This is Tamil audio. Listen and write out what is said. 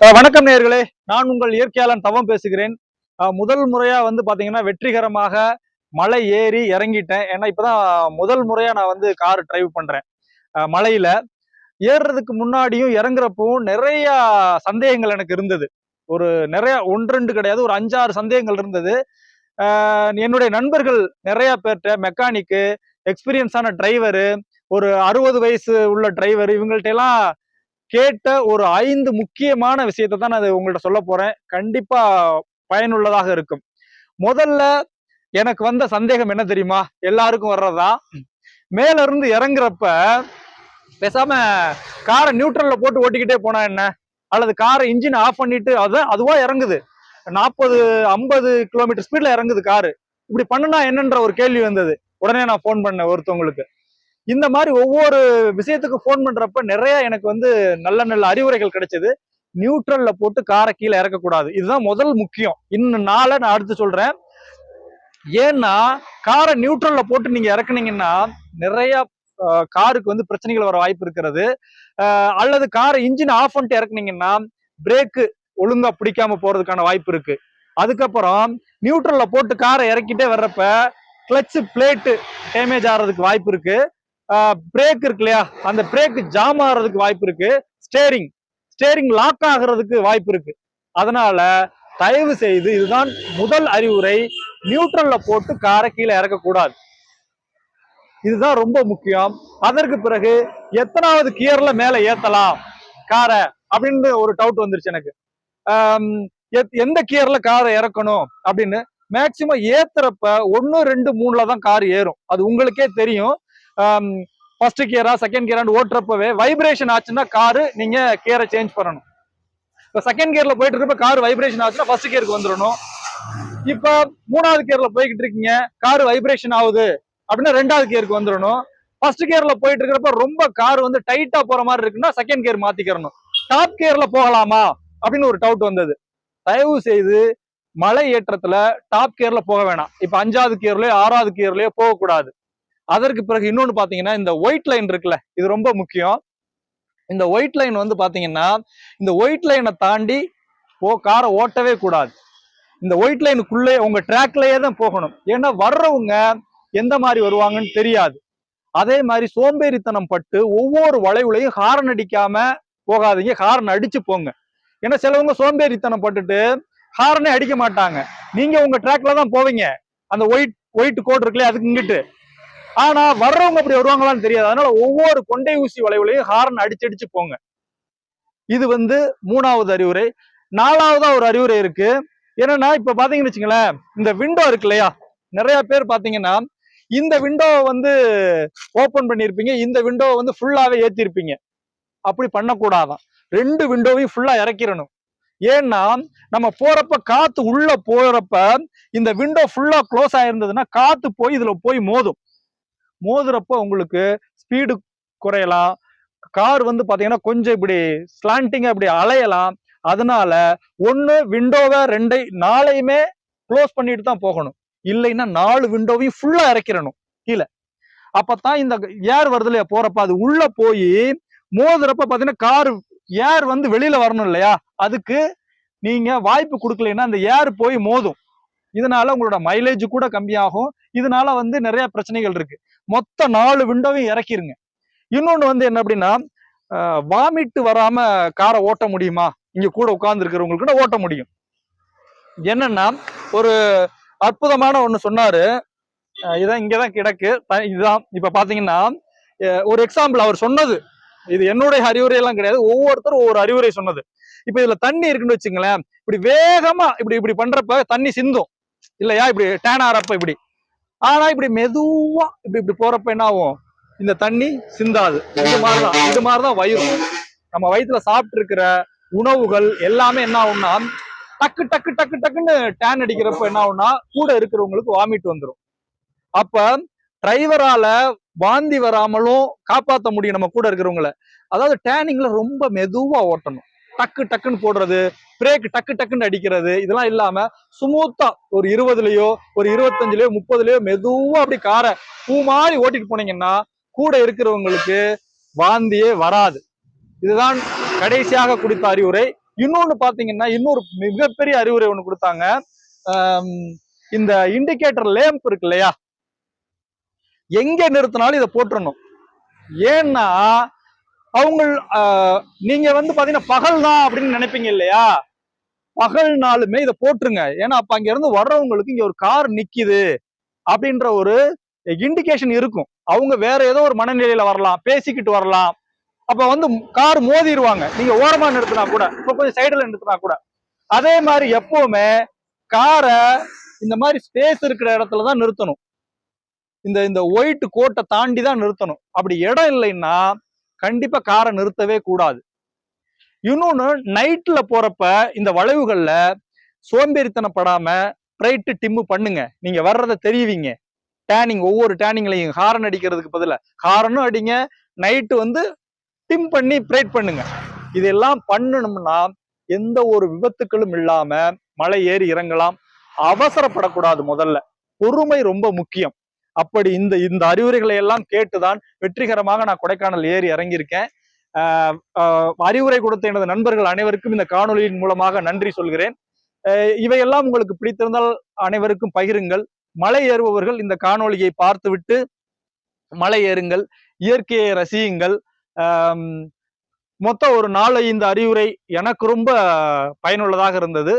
வணக்கம் நேர்களே நான் உங்கள் இயற்கையாளன் தவம் பேசுகிறேன். முதல் முறையா வந்து பாத்தீங்கன்னா வெற்றிகரமாக மலை ஏறி இறங்கிட்டேன். ஏன்னா இப்பதான் முதல் முறையா நான் வந்து கார் டிரைவ் பண்றேன். மலையில ஏறுறதுக்கு முன்னாடியும் இறங்குறப்பவும் நிறைய சந்தேகங்கள் எனக்கு இருந்தது. ஒரு நிறைய ஒன்றெண்டு கிடையாது ஒரு அஞ்சாறு சந்தேகங்கள் இருந்தது. என்னுடைய நண்பர்கள் நிறைய பேர்கிட்ட மெக்கானிக்கு எக்ஸ்பீரியன்ஸான டிரைவரு ஒரு அறுபது வயசு உள்ள டிரைவர் இவங்கள்ட்ட எல்லாம் கேட்ட ஒரு ஐந்து முக்கியமான விஷயத்தை தான் நான் அது உங்கள்ட்ட சொல்ல போறேன். கண்டிப்பா பயனுள்ளதாக இருக்கும். முதல்ல எனக்கு வந்த சந்தேகம் என்ன தெரியுமா? எல்லாருக்கும் வர்றதா? மேல இருந்து இறங்குறப்ப பேசாம காரை நியூட்ரல்ல போட்டு ஓட்டிக்கிட்டே போனா என்ன? அல்லது காரை இன்ஜின் ஆஃப் பண்ணிட்டு அதான் அதுவா இறங்குது. நாற்பது ஐம்பது கிலோமீட்டர் ஸ்பீட்ல இறங்குது காரு. இப்படி பண்ணுனா என்னன்ற ஒரு கேள்வி வந்தது. உடனே நான் ஃபோன் பண்ணேன் ஒருத்தவங்களுக்கு. இந்த மாதிரி ஒவ்வொரு விஷயத்துக்கு ஃபோன் பண்றப்ப நிறைய எனக்கு வந்து நல்ல நல்ல அறிவுரைகள் கிடைச்சது. நியூட்ரல்ல போட்டு காரை கீழே இறக்கக்கூடாது. இதுதான் முதல் முக்கியம். இன்னும் நாளை நான் அடுத்து சொல்றேன். ஏன்னா காரை நியூட்ரல்ல போட்டு நீங்க இறக்குனீங்கன்னா நிறைய காருக்கு வந்து பிரச்சனைகள் வர வாய்ப்பு இருக்கிறது. அல்லது காரை இன்ஜின் ஆஃப் பண்ணிட்டு இறக்குனீங்கன்னா பிரேக்கு ஒழுங்கா பிடிக்காம போறதுக்கான வாய்ப்பு இருக்கு. அதுக்கப்புறம் நியூட்ரல்ல போட்டு காரை இறக்கிட்டே வர்றப்ப கிளச்சு பிளேட்டு டேமேஜ் ஆகிறதுக்கு வாய்ப்பு இருக்குது பிரேக் இருக்கு இல்லையா? அந்த பிரேக் ஜாம் ஆகிறதுக்கு வாய்ப்பு இருக்கு. ஸ்டேரிங் ஸ்டேரிங் லாக் ஆகிறதுக்கு வாய்ப்பு இருக்கு. அதனால தயவு செய்து இதுதான் முதல் அறிவுரை. நியூட்ரல்ல போட்டு காரை கீழே இறக்கக்கூடாது இதுதான் ரொம்ப முக்கியம். அதற்கு பிறகு எத்தனாவது கியர்ல மேல ஏத்தலாம்? காரை அப்படின்னு ஒரு டவுட் வந்துருச்சு எனக்கு. எத்- எந்த கியர்ல காரை இறக்கணும்? அப்படின்னு மேக்சிமம் ஏத்துறப்ப ஒன்னு ரெண்டு மூணுல தான் கார் ஏறும். அது உங்களுக்கே தெரியும். ஃபர்ஸ்ட் கியரா செகண்ட் கியரான்னு ஓட்டுறப்பவே வைப்ரேஷன் ஆச்சுன்னா காரு நீங்க கியரை சேஞ்ச் பண்ணணும். இப்போ செகண்ட் கியர்ல போயிட்டு இருக்கப்ப கார் வைப்ரேஷன் ஆச்சுன்னா ஃபர்ஸ்ட் கியருக்கு வந்துடணும். இப்போ மூணாவது கியர்ல போய்கிட்டு இருக்கீங்க கார் வைப்ரேஷன் ஆகுது அப்படின்னா ரெண்டாவது கியருக்கு வந்துடணும். ஃபர்ஸ்ட் கியர்ல போயிட்டு இருக்கிறப்ப ரொம்ப கார் வந்து டைட்டா போற மாதிரி இருக்குன்னா செகண்ட் கியர் மாத்திக்கிறணும். டாப் கியர்ல போகலாமா அப்படின்னு ஒரு டவுட் வந்தது. தயவு செய்து மலை ஏற்றத்துல டாப் கியர்ல போக வேணாம். இப்ப அஞ்சாவது கியர்லயோ ஆறாவது கியர்லயோ போகக்கூடாது. அதற்கு பிறகு இன்னொன்று பார்த்தீங்கன்னா இந்த ஒயிட் லைன் இருக்குல்ல இது ரொம்ப முக்கியம். இந்த ஒயிட் லைன் வந்து பார்த்தீங்கன்னா இந்த ஒயிட் லைனை தாண்டி ஓ காரை ஓட்டவே கூடாது. இந்த ஒயிட் லைனுக்குள்ளே உங்க ட்ராக்லயே தான் போகணும். ஏன்னா வர்றவங்க எந்த மாதிரி வருவாங்கன்னு தெரியாது. அதே மாதிரி சோம்பேறித்தனம் பட்டு ஒவ்வொரு வளைவுலையும் ஹாரன் அடிக்காம போகாதீங்க ஹாரன் அடிச்சு போங்க. ஏன்னா சிலவங்க சோம்பேறித்தனம் பட்டுட்டு ஹாரனே அடிக்க மாட்டாங்க. நீங்க உங்க ட்ராக்ல தான் போவீங்க. அந்த ஒயிட் ஒயிட் கோட் இருக்குல்லையா அதுக்கு இங்கிட்டு. ஆனா வர்றவங்க அப்படி வருவாங்களான்னு தெரியாது. அதனால ஒவ்வொரு கொண்டை ஊசி வளைவுலையும் ஹாரன் அடிச்சு அடிச்சு போங்க. இது வந்து மூணாவது அறிவுரை. நாலாவதா ஒரு அறிவுரை இருக்கு. என்னன்னா இப்ப பாத்தீங்கன்னு வச்சுங்களேன் இந்த விண்டோ இருக்கு இல்லையா? நிறைய பேர் பாத்தீங்கன்னா இந்த விண்டோவை வந்து ஓபன் பண்ணிருப்பீங்க இந்த விண்டோவை வந்து ஃபுல்லாவே ஏத்திருப்பீங்க அப்படி பண்ணக்கூடாதான். ரெண்டு விண்டோவையும் ஃபுல்லா இறக்கிடணும். ஏன்னா நம்ம போறப்ப காத்து உள்ள போறப்ப இந்த விண்டோ ஃபுல்லா க்ளோஸ் ஆயிருந்ததுன்னா காத்து போய் இதுல போய் மோதும். மோதுறப்போ உங்களுக்கு ஸ்பீடு குறையலாம். கார் வந்து பார்த்தீங்கன்னா கொஞ்சம் இப்படி ஸ்லாண்டிங்காக இப்படி அலையலாம். அதனால ஒன்று விண்டோவை ரெண்டை நாளையுமே க்ளோஸ் பண்ணிட்டு தான் போகணும். இல்லைன்னா நாலு விண்டோவையும் ஃபுல்லாக இறக்கிறணும் கீழே. அப்பதான் இந்த ஏர் வருது இல்லையா? போறப்ப அது உள்ள போய் மோதுறப்ப பார்த்தீங்கன்னா கார் ஏர் வந்து வெளியில வரணும் இல்லையா? அதுக்கு நீங்க வாய்ப்பு கொடுக்கலைன்னா அந்த ஏர் போய் மோதும். இதனால உங்களோட மைலேஜ் கூட கம்மியாகும். இதனால வந்து நிறைய பிரச்சனைகள் இருக்கு. மொத்த நாலு விண்டோவையும் இறக்கிருங்க. இன்னொன்று வந்து என்ன அப்படின்னா வாமிட்டு வராம காரை ஓட்ட முடியுமா? இங்க கூட உட்கார்ந்து இருக்கிறவங்களுக்கு கூட ஓட்ட முடியும். என்னன்னா ஒரு அற்புதமான ஒண்ணு சொன்னாரு. இதான் இங்கதான் கிடக்கு. த- இதுதான் இப்ப பாத்தீங்கன்னா ஒரு எக்ஸாம்பிள் அவர் சொன்னது. இது என்னுடைய அறிவுரை எல்லாம் கிடையாது. ஒவ்வொருத்தரும் ஒவ்வொரு அறிவுரை சொன்னது. இப்ப இதுல தண்ணி இருக்குன்னு வச்சுங்களேன் இப்படி வேகமா இப்படி இப்படி பண்றப்ப தண்ணி சிந்தும். இல்லையா? இப்படி டேன் ஆறப்ப இப்படி. ஆனா இப்படி மெதுவா இப்படி இப்படி போறப்ப என்ன ஆகும் இந்த தண்ணி சிந்தாது. இது மாதிரிதான். இது மாதிரிதான் வயிறு. நம்ம வயிற்றுல சாப்பிட்டு இருக்கிற உணவுகள் எல்லாமே என்ன ஆகும்னா டக்கு டக்கு டக்கு டக்குன்னு டேன் அடிக்கிறப்ப என்ன ஆகும்னா கூட இருக்கிறவங்களுக்கு வாமிட் வந்துடும் அப்ப டிரைவரால வாந்தி வராமலும் காப்பாத்த முடியும் நம்ம கூட இருக்கிறவங்கள. அதாவது டேனிங்ல ரொம்ப மெதுவா ஓட்டணும். டக்கு டக்குன்னு போடுறது பிரேக் டக்கு டக்குன்னு அடிக்கிறது இதெல்லாம் இல்லாம சுமூத்தா ஒரு இருபதுலயோ ஒரு இருபத்தஞ்சுலயோ முப்பதுலயோ மெதுவா அப்படி காரை பூ மாதிரி ஓட்டிட்டு போனீங்கன்னா கூட இருக்கிறவங்களுக்கு வாந்தியே வராது. இதுதான் கடைசியாக கொடுத்த அறிவுரை. இன்னொன்னு பாத்தீங்கன்னா இன்னொரு மிகப்பெரிய அறிவுரை ஒண்ணு கொடுத்தாங்க. இந்த இண்டிகேட்டர் லேம்ப் இருக்கு இல்லையா எங்க நிறுத்தினாலும் இதை போட்டுறணும். ஏன்னா அவங்க நீங்க வந்து பாத்தீங்கன்னா பகல் தான் அப்படின்னு நினைப்பீங்க இல்லையா? பகல் நாளுமே இதை போட்டுருங்க. ஏன்னா அப்ப அங்க இருந்து வர்றவங்களுக்கு இங்க ஒரு கார் நிக்குது அப்படின்ற ஒரு இண்டிகேஷன் இருக்கும். அவங்க வேற ஏதோ ஒரு மனநிலையில வரலாம் பேசிக்கிட்டு வரலாம். அப்ப வந்து கார் மோதிடுவாங்க நீங்க ஓரமா நிறுத்தினா கூட இப்ப கொஞ்சம் சைடுல நிறுத்தினா கூட. அதே மாதிரி எப்பவுமே காரை இந்த மாதிரி ஸ்பேஸ் இருக்கிற இடத்துல தான் நிறுத்தணும். இந்த இந்த ஒயிட் கோட்டை தாண்டி தான் நிறுத்தணும். அப்படி இடம் இல்லைன்னா கண்டிப்பா காரை நிறுத்தவே கூடாது. இன்னொன்னு நைட்ல போறப்ப இந்த வளைவுகள்ல சோம்பேறித்தனப்படாம பிரைட்டு டிம்மு பண்ணுங்க. நீங்க வர்றதை தெரியுவீங்க டேனிங் ஒவ்வொரு டேனிங்லையும் ஹாரன் அடிக்கிறதுக்கு பதிலாக ஹாரனும் அடிங்க நைட்டு வந்து டிம் பண்ணி பிரைட் பண்ணுங்க. இதெல்லாம் பண்ணணும்னா எந்த ஒரு விபத்துக்களும் இல்லாம மலை ஏறி இறங்கலாம். அவசரப்படக்கூடாது முதல்ல. பொறுமை ரொம்ப முக்கியம். அப்படி இந்த இந்த அறிவுரைகளை எல்லாம் கேட்டுதான் வெற்றிகரமாக நான் கொடைக்கானல் ஏறி இறங்கியிருக்கேன். அறிவுரை கொடுத்த எனது நண்பர்கள் அனைவருக்கும் இந்த காணொலியின் மூலமாக நன்றி சொல்கிறேன். இவையெல்லாம் உங்களுக்கு பிடித்திருந்தால் அனைவருக்கும் பகிருங்கள். மலை ஏறுபவர்கள் இந்த காணொளியை பார்த்துவிட்டு மலை ஏறுங்கள் இயற்கையை ரசியுங்கள். மொத்தம் ஒரு நாலு ஐந்து அறிவுரை எனக்கு ரொம்ப பயனுள்ளதாக இருந்தது.